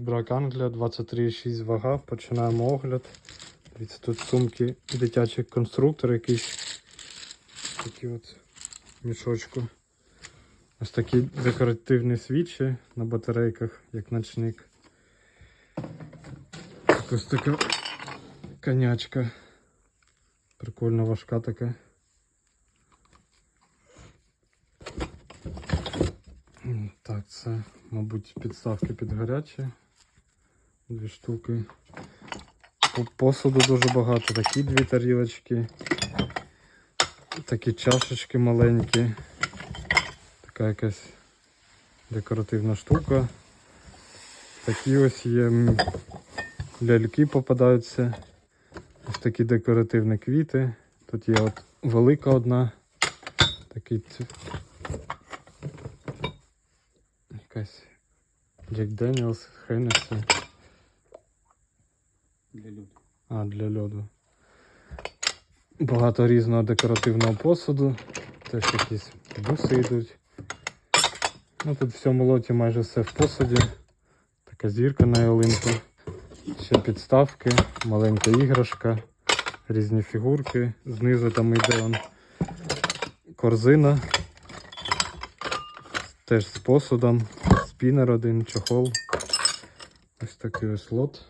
Брак Англія, 23,6 вага. Починаємо огляд. Дивіться, тут сумки дитячий конструктор якийсь. Такі от мішочку. Ось такі декоративні свічі на батарейках, як ночник. Ось така конячка. Прикольно важка така. Так, це, мабуть, підставки під гарячі. Дві штуки. Посуду дуже багато. Такі дві тарілочки. Такі чашечки маленькі. Така якась декоративна штука. Такі ось є ляльки попадаються. Ось такі декоративні квіти. Тут є от велика одна. Такий якась Джек Деніелс, Хеннесі. Для люду. А, для льоду. Багато різного декоративного посуду. Теж якісь буси йдуть. Ну тут в цьому лоті майже все в посуді. Така зірка на ялинку. Ще підставки, маленька іграшка, різні фігурки. Знизу там йде он корзина. Теж з посудом, спінер один, чохол. Ось такий ось лот.